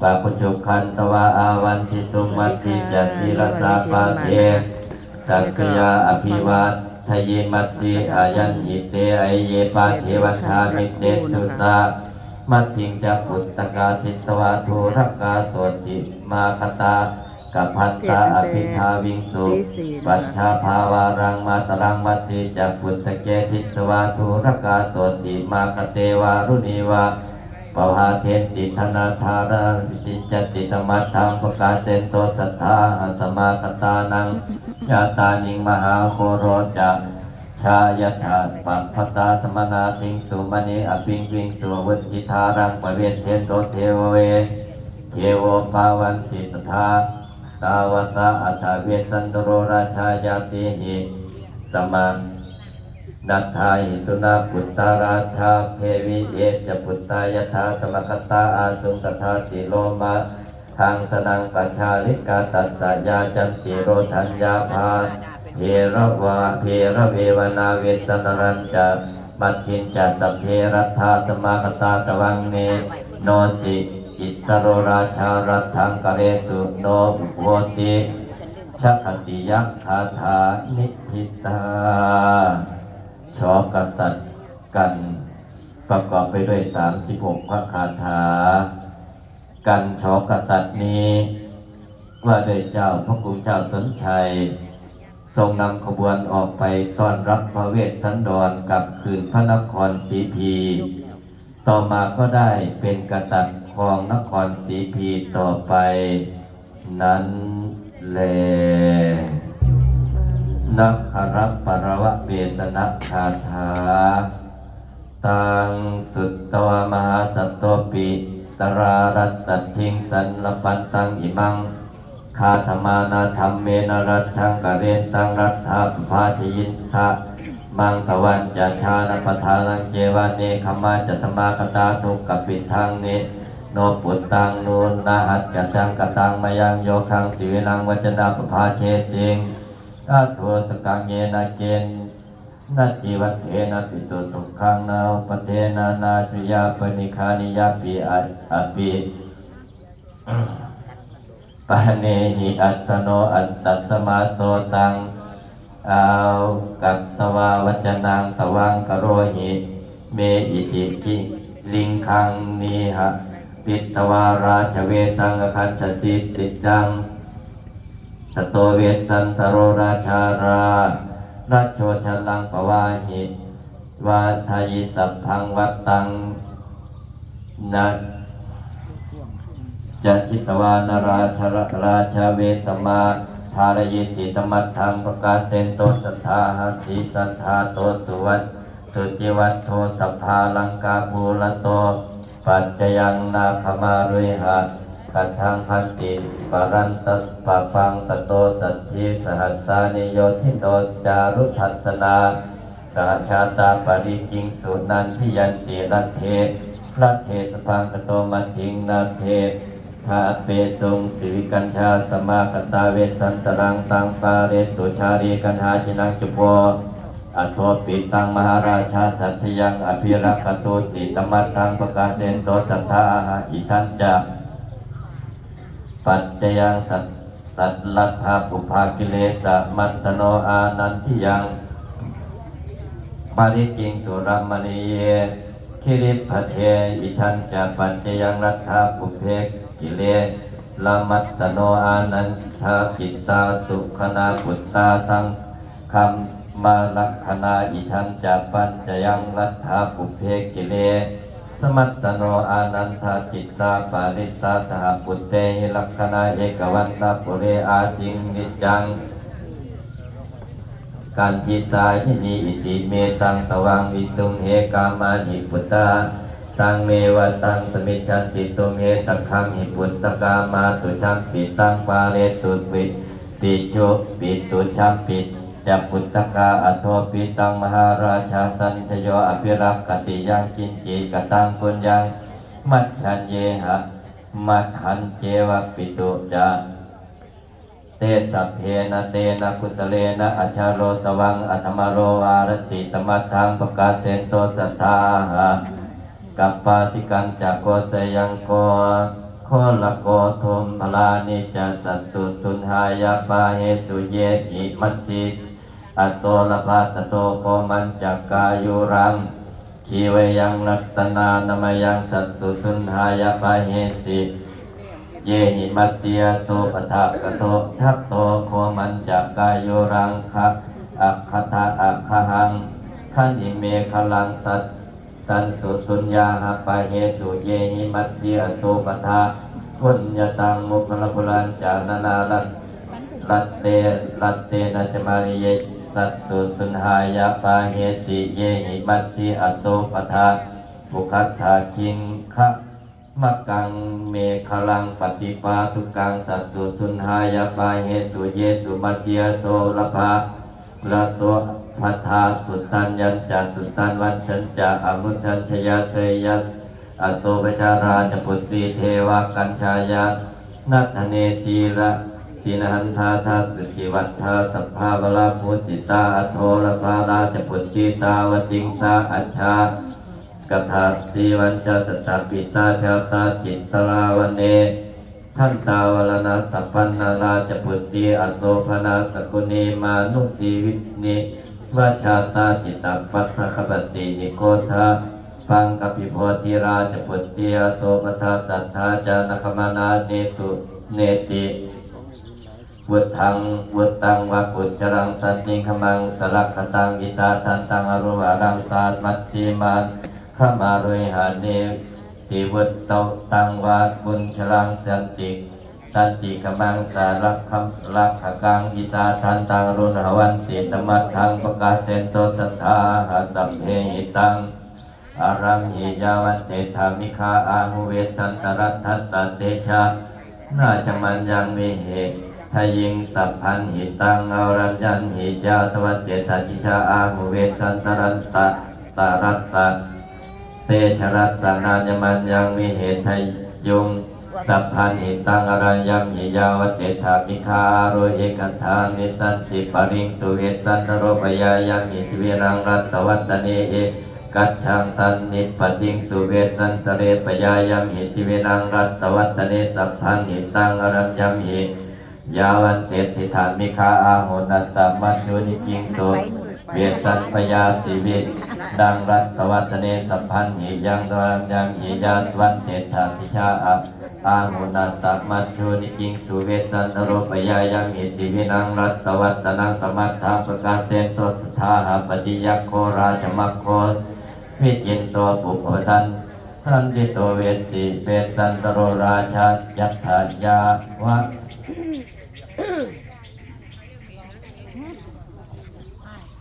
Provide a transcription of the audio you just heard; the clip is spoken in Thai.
ปะพุจุคันตวาอาวันติสุมัตติจัสสิรสาปาเทสักยาอภิวาทเยมัสสิอายันอิเตไอเยปาเทวันทามิเตตุสามัตถิงจะปุตตกาทิสวาทุรกาโสจิมาคตากับพันตาอภิทาวิงสุปัจฉาภาวารังมาตรังมัสสิจักปุตตะเกทิสวาทุรกาโสติมาคเตวารุณีวา ปวาเทนติธนาธาราจิจติธรรมัตถังประกาศเซนโตสัทธาสมาคตานังยาตานิงมหาโคโรจักชายถาปัปพตาสมนาทิงสุมณีอปิงวิงสุวัจิธารังปเวทเทนโตเทวเว เทวปาวันสิตถาตาวสะอัฏฐเวสันตโรราชายาติหิสมัง นัทาหิสุนาปุตตาราชาเทวิเอจปุตตายถาสมคตาอาสุงตถาสิโลมาทางสนังปัญชาลิกาตัสสยาจันติโรธัญญาภาเพระวาเพระเววนาเวสนรัญจะมัทธินจะสัพเพรัตถาสมาคตาตวังเนโนสิอิสโรราชารัตังกเรสุโนโวติชักติยักคาถานิทิตา ชอกษัตริย์กันประกอบไปด้วย 36 พระคาถา กันชอกษัตริย์นี้ ว่าโดยเจ้าพระกุเจ้าสนชัย ทรงนำขบวนออกไปต้อนรับพระเวสสันดรกลับคืนพระนครสีพี ต่อมาก็ได้เป็นกษัตริย์ของนครศรีพีต่อไปนั้นแล นักขรัปรวะเวสนักคาถา ตังสุตตวมหาสัตโตปิตรารัสสัตทิงสันลปันตังอิมังคาธมานาธรรมเมนรัตชังกะเรนตังรัตถาปภาชยินทะมังตะวันจะชาณปทานังเจวาเนขมาจะสมาคตาทุกขปิทังเนโนปุตตังนูนนาหัตกะจังกะตังมายังโยคังสิเวนังวัจนาปภาเชสิง อาโทสกังเยนาเกณฑ์นาจีวัตเทนะปิตุทุขังนาปเทนานาจุยาปนิคานิยาปิอะอปิปะเนหิอัตโนอัตตสมาโตสังอาวกัตตวาวัจนังตวังกโรหิเมอิสิกิลิงคังนีหะปิตวาราชเวสังคัญชสิติจัง สโตเวสันตโรราชาราราชโชชลังปวาหิตวาทายิสัพพังวัตตังนะจะทิตวานราชรราชาเวสมาธารยิติตมัตถังประกาศเซนโตสัทธาหสีสัทธาโตสุวัตสุจิวัตโทสัพพาลังกาภูลโต ปัจจยังนาคมารุยหะ กัทธังพันติปรันตปะปังตโตสัทธิสหัสสานิโยทิโนจารุทัสนาสหชาตาปริจิงสุนันทิยันติรัตเทรัตเทสพังกโตมัจจิงนาเททาเปทรงสิวิกัญชาสมาคตาเวสันตรังตังปาเรตุชารีกันหาจินังจุโพอโทปิตังมหาราชาสัตยังอภิรักขตุติตมัตทังประกาศเซนโตสัทธาอิทันจะ ปัจจยังสัตสัตลัทธาปุภากิเลสะมัตโนอานันทิยังปาริกิงสุรมณีเยคิริพเทอิทันจะปัจจยังรัฐาปุเพกกิเลลามัตโนอานันทาจิตตาสุขนาปุตตาสังคัมมาลักขณาอิทันจะปัจจยังรัฐาปุเพกกิเล สมัตตโนอานันทาจิตตาปาริตาสหปุตเตหิลักขณาเอกวันตาปุเรอาสิงนิจังการทิสายนีอิติเมตังตวังวิตุงเฮกามาหิปุตตาตังเมวตังสมิจันติตุงเฮสักขังหิปุตตกามาตุชัมปิตังปาเรตุปิปิชุปิตุชัมปิต จัปุตตกาอโทปิตังมหาราชาสัญชโยอภิรักขติยังกินจิกตังปุญญังมัจฉันเยหะมัจหันเจวะปิตุจาเตสัพเพนะเตนะกุสเลนะอัชฌโรตวังอัตมโรวารติตมัตถังประกาศเสนโตสัทธาหะกัปปาสิกันจักโกเสยังโกโคละโกทุมพลานิจจสัสสุสุนหายาปาเหสุเยหิมัสสิ อโสลภาตโตโคมันจักกายุรังขีเวยังรัตนานามยังสัสสุสุนหายาปาเหสิเยหิมัสเสียโสปทะกโตทัตโตโคมันจักกายุรังคะอัคคทาอัคคหังขันอิเมฆลังสัตสันสุสุญญาหาปะเหสุเยหิมัสเสียโสปทะพุญญตังมุคลปุรันจานานารัต รัตเตรัตเตนัจมาริเยสัตสุสุนหายาปะเหสิเยหิมัสสียโสปทะบุคัตถาคิงคะมักกังเมฆลังปฏิปาทุกังสัตสุสุนหายาปาเหสุเยสุมาเสียโสลภาละโสพัทธาสุตัญญัญจะสุตันวันชัญจะอมุชัญชยาเสยยัสอโศปชาราจปุตติเทวากัญชายานัทเนสีละ สีนหันธาทาสุจิวัฏธาสัพพาวลาภูสิตาอโทลภาราจปุตติตาวติงสาอัญชากถาสีวันจตตาปิตาชาตาจิตตลาวันเนท่านตาวรณาสัพพันนาราจปุตติอโสภนาสกุณีมานุสีวินิวชาตาจิตตปัฏฐคปตินิโคทาปังกปิโพธิราชปุตติอโสปทาสัทธาจานคมานาเนสุเนติ วุธังวุตังวะปุจรังสันติขมังสลักขตังวิสาทันตังอรุวารังสาตมัตสีมันขมารุยหานิติวุตตตังวะบุญชลังจันติสันติขมังสารักคำลักขกังวิสาทันตังอรุณหวันติตมัตทังประกาศเซนโตสัทธาหาสัมเพหิตังอารัมหิยาวันเตธามิคาอาหุเวสันตรัตทัสสะเตชะนาจมันยังมีเหตุ ทยิงสัพพันหิตังอารัญญันหิยาตวัตเจตัจิชาอาหุเวสันตรันตะตารัสสะเตชะรัสสนาจมันยังมีเหตทยุงสัพพันหิตังอรัญญันหิยาวเตธามิคาอารุเอกทามิสันติปริงสุเวสันตโรปยายังหิสเวรังรัตตวัตเนเอกัจฉังสันนิปติงสุเวสันตเรปยายามิสิเวนังรัตตวัตเนสัพพันหิตังอรัญญัมหิ ยาวันเตติธามิคาอาหุนัสสัมมัจจุนิกิงสุเวสันปยาสิวิดังรัตตวัตเนสัพพันหิยังตรัญญัมหิยาตวันเตถาทิชาอัปอาหุนัสสัมมัจจุนิกิงสุเวสันตโรปยายามหิสิเวนังรัตตวัตนังตมัตถาประกาศเสนโตสทาหปฏิยักโคราชมัคโควิจินตัวปุพสันสันติโตเวสีเปสันตโรราชยัตถายาวะ